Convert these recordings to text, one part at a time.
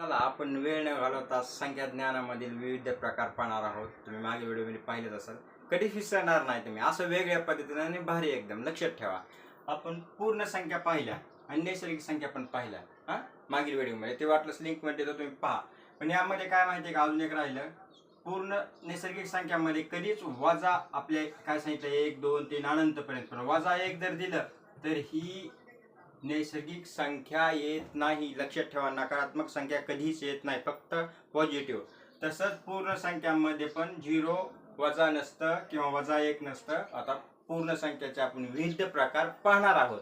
चला आपण वेळ न घालवता संख्या ज्ञानामधील विविध प्रकार पाहणार आहोत. तुम्ही मागे व्हिडिओमध्ये पाहिलेच असाल. कधीच विसरणार नाही तुम्ही. असं वेगळ्या पद्धतीने आणि भारी एकदम. लक्षात ठेवा. आपण पूर्ण संख्या पाहिल्या. आणि नैसर्गिक संख्या पण पाहिल्या. हा? मागील व्हिडिओमध्ये. ते वाटलंच लिंकमध्ये तर तुम्ही पहा. पण यामध्ये काय माहिती आहे का? अजून एक राहिलं. पूर्ण नैसर्गिक संख्यामध्ये कधीच वजा आपले काय सांगितलं? एक दोन तीन अनंतपर्यंत. पण वजा एक जर दिलं तर ही नैसर्गिक संख्या येत नाही. लक्षात ठेवा नकारात्मक संख्या कधीच येत नाही फक्त पॉझिटिव्ह तसंच पूर्ण संख्यामध्ये पण झिरो वजा नसतं किंवा वजा एक नसतं. आता पूर्ण संख्याचे आपण विविध प्रकार पाहणार आहोत.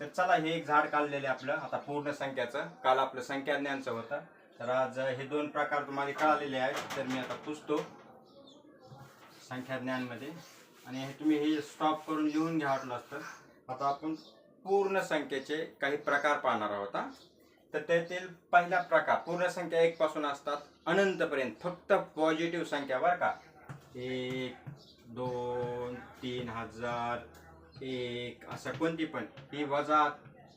तर चला हे एक झाड काढलेलं आहे आपलं. आता पूर्ण संख्याचं. काल आपलं संख्या ज्ञानचं होतं. तर आज हे दोन प्रकार तुम्हाला कळालेले आहेत. तर मी आता पुसतो संख्या ज्ञानमध्ये आणि हे तुम्ही हे स्टॉप करून लिहून घ्या वाटलं असतं. आता आपण पूर्ण संख्येचे काही प्रकार पाहणार आहोत तर त्यातील पहिला प्रकार पूर्ण संख्या एक पासून असतात अनंतपर्यंत फक्त पॉझिटिव्ह संख्या बरं का. एक दोन तीन हजार एक असं कोणती पण. ही वजा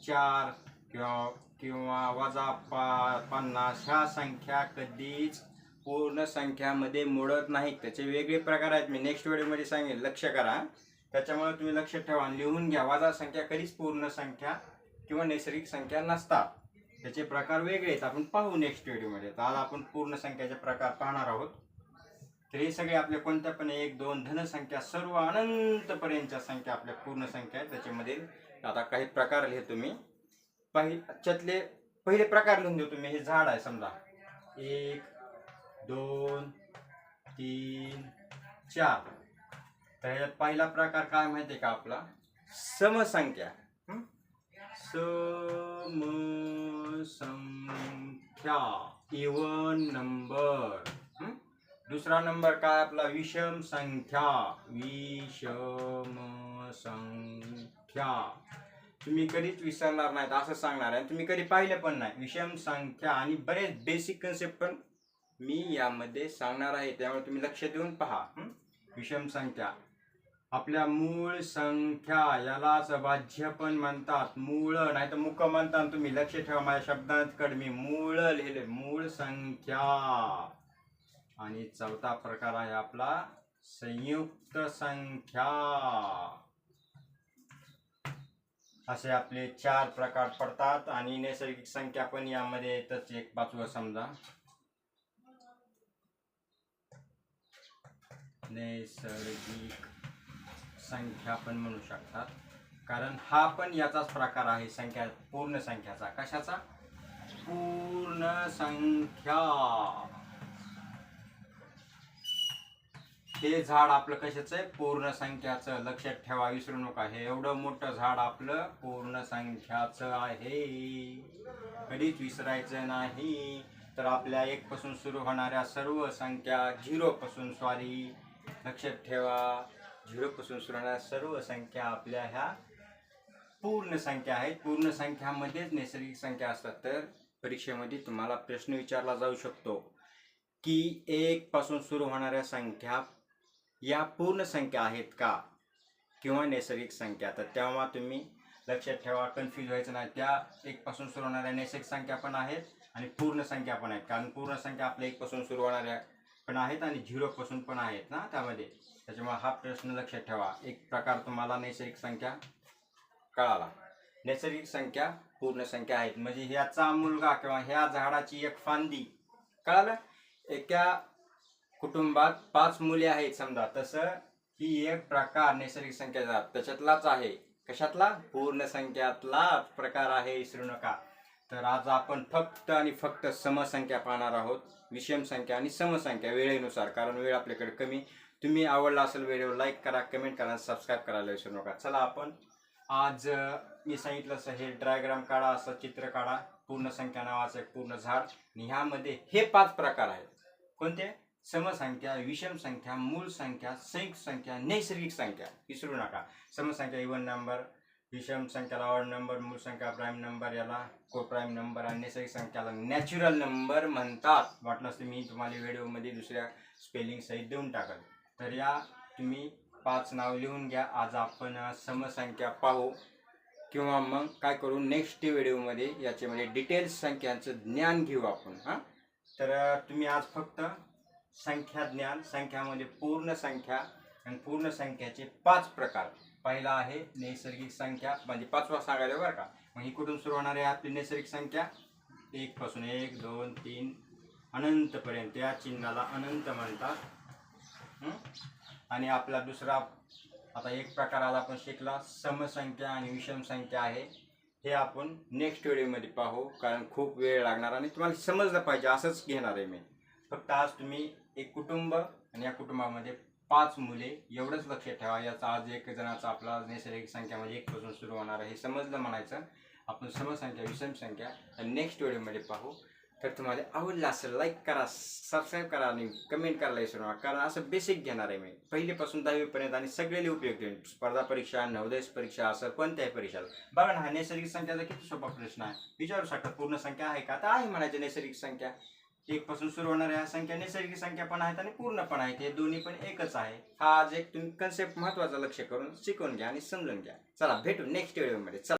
चार किंवा किंवा वजा पा पन्नास ह्या संख्या कधीच पूर्ण संख्यामध्ये मोडत नाहीत. त्याचे वेगळे प्रकार आहेत. मी नेक्स्ट व्हिडिओमध्ये सांगेन. लक्ष करा त्याच्यामुळे तुम्ही लक्षात ठेवा आणि लिहून घ्या. वजा संख्या कधीच पूर्ण संख्या किंवा नैसर्गिक संख्या नसतात. त्याचे प्रकार वेगळे आहेत. आपण पाहू नेक्स्ट व्हिडिओमध्ये तर आज आपण पूर्ण संख्याचे प्रकार पाहणार आहोत. तर हे सगळे आपल्या कोणत्या पण एक दोन धनसंख्या सर्व अनंतपर्यंतच्या संख्या आपल्या पूर्ण संख्या आहेत. त्याच्यामध्ये आता काही प्रकार लिहितो मी पहिच्यातले पहिले प्रकार लिहून देऊ तुम्ही. हे झाड आहे समजा. एक दोन तीन चार. तर यात पहिला प्रकार काय माहिती आहे का आपला? समसंख्या? समसंख्या. Even number? दुसरा नंबर काय आपला? विषम संख्या विषम संख्या तुम्ही कधीच विसरणार नाहीत असं सांगणार आहे. तुम्ही कधी पाहिलं पण नाही. विषम संख्या आणि बरेच बेसिक कन्सेप्ट पण मी यामध्ये सांगणार आहे. त्यामुळे तुम्ही लक्ष देऊन पहा? विषम संख्या आपल्या मूळ संख्या यालाच भाज्य पण म्हणतात. मूळ नाही तर मुख म्हणतात तुम्ही लक्ष ठेवा माझ्या शब्दांकडे मी मूळ लिहिले. मूळ संख्या. आणि चौथा प्रकार आहे आपला संयुक्त संख्या. असे आपले चार प्रकार पडतात आणि नैसर्गिक संख्या पण यामध्ये येतच. एक पाचवं समजा. नैसर्गिक संख्या पण म्हणू शकतात. कारण हा पण याचाच प्रकार आहे संख्या पूर्ण संख्याचा. कशाचा? पूर्ण संख्या. हे झाड आपलं कशाचं आहे? पूर्ण संख्याचं. लक्षात ठेवा विसरू नका. हे एवढं मोठं झाड आपलं पूर्ण संख्याचं आहे. कधीच विसरायचं नाही. तर आपल्या एक पासून सुरू होणाऱ्या सर्व संख्या झिरो पासून सॉरी लक्षात ठेवा. झिरोपासून सुरू होणाऱ्या सर्व संख्या आपल्या ह्या पूर्ण संख्या आहेत. पूर्ण संख्यामध्येच नैसर्गिक संख्या असतात. तर परीक्षेमध्ये तुम्हाला प्रश्न विचारला जाऊ शकतो की एक पासून सुरू होणाऱ्या संख्या या पूर्ण संख्या आहेत का? किंवा नैसर्गिक संख्या. तर तेव्हा तुम्ही लक्षात ठेवा कन्फ्यूज व्हायचं नाही. त्या एकपासून सुरू होणाऱ्या नैसर्गिक संख्या पण आहेत आणि पूर्ण संख्या पण आहेत. कारण पूर्ण संख्या आपल्या एकपासून सुरू होणाऱ्या पण आहेत आणि झिरो पासून पण आहेत ना त्यामध्ये. त्याच्यामुळे हा प्रश्न लक्षात ठेवा. एक प्रकार तुम्हाला नैसर्गिक संख्या कळाला. नैसर्गिक संख्या पूर्ण संख्या आहेत. म्हणजे ह्याचा मुलगा किंवा ह्या झाडाची एक फांदी. कळालं? एका कुटुंबात पाच मुले आहेत समजा. तसं ही एक प्रकार नैसर्गिक संख्याचा त्याच्यातलाच आहे. कशातला? पूर्ण संख्यातला प्रकार आहे विसरू नका तर आज आपण फक्त आणि फक्त समसंख्या पाहणार आहोत. विषम संख्या आणि समसंख्या वेळेनुसार कारण वेळ आपल्याकडे कमी. तुम्ही आवडला असेल व्हिडिओ लाईक करा कमेंट करा सबस्क्राईब करायला विसरू नका. चला आपण आज मी सांगितलं असं हे डायग्राम काढा असं चित्र काढा. पूर्ण संख्या नावाचं एक पूर्ण झाड. आणि ह्यामध्ये हे पाच प्रकार आहेत. कोणते? समसंख्या विषम संख्या मूळ संख्या संयुक्त संख्या नैसर्गिक संख्या. विसरू नका. समसंख्या इवन नंबर विषम संख्याला ऑड नंबर मूळ संख्या प्राईम नंबर याला को प्राईम नंबर आणि नैसर्गिक संख्याला नॅचरल नंबर म्हणतात. वाटलं तुम्ही तुम्हाला व्हिडिओमध्ये दुसऱ्या स्पेलिंग सहित देऊन टाकाल. तर या तुम्ही पाच नाव लिहून घ्या. आज आपण समसंख्या पाहू. किंवा मग काय करू? नेक्स्ट व्हिडिओमध्ये याच्यामध्ये डिटेल्स संख्यांचं ज्ञान घेऊ आपण हां? तर तुम्ही आज फक्त संख्या ज्ञान संख्यामध्ये पूर्ण संख्या आणि पूर्ण संख्याचे पाच प्रकार पहिला आहे नैसर्गिक संख्या म्हणजे पाचवा सांगायला बरं का? मग ही कुठून सुरू होणार आहे आपली नैसर्गिक संख्या? एक पासून एक दोन तीन अनंतपर्यंत. या चिन्हाला अनंत म्हणतात. आणि आपला दुसरा आता एक प्रकाराला आपण शिकला समसंख्या आणि विषम संख्या आहे. हे आपण नेक्स्ट व्हिडिओमध्ये पाहू कारण खूप वेळ लागणार आणि तुम्हाला समजलं पाहिजे असंच घेणार आहे मी. फक्त आज तुम्ही एक कुटुंब आणि या कुटुंबामध्ये पाच मुले एवढंच लक्षात ठेवा. याचा आज एक जणाचा आपला नैसर्गिक संख्या म्हणजे एकपासून सुरू होणार आहे. हे समजलं म्हणायचं. आपण समसंख्या विषम संख्या. नेक्स्ट व्हिडिओमध्ये पाहू. तर तुम्हाला आवडलं असेल लाईक करा सबस्क्राईब करा आणि कमेंट करायला विसरू नका. कारण असं बेसिक घेणार आहे मी. पहिलीपासून दहावीपर्यंत आणि सगळेला उपयोग देईन स्पर्धा परीक्षा नवोदय परीक्षा असं कोणत्याही परीक्षा बघा ना हा नैसर्गिक संख्याचा किती सोपा प्रश्न आहे. विचारू शकता पूर्ण संख्या आहे का? आता आहे म्हणायची नैसर्गिक संख्या. एक पासून सुरू होणाऱ्या ह्या संख्या नैसर्गिक संख्या पण आहेत आणि पूर्ण पण आहेत. हे दोन्ही पण एकच आहे. हा आज एक तुम्ही कन्सेप्ट महत्त्वाचा लक्ष करून शिकवून घ्या आणि समजून घ्या. चला भेटू नेक्स्ट व्हिडिओमध्ये चला.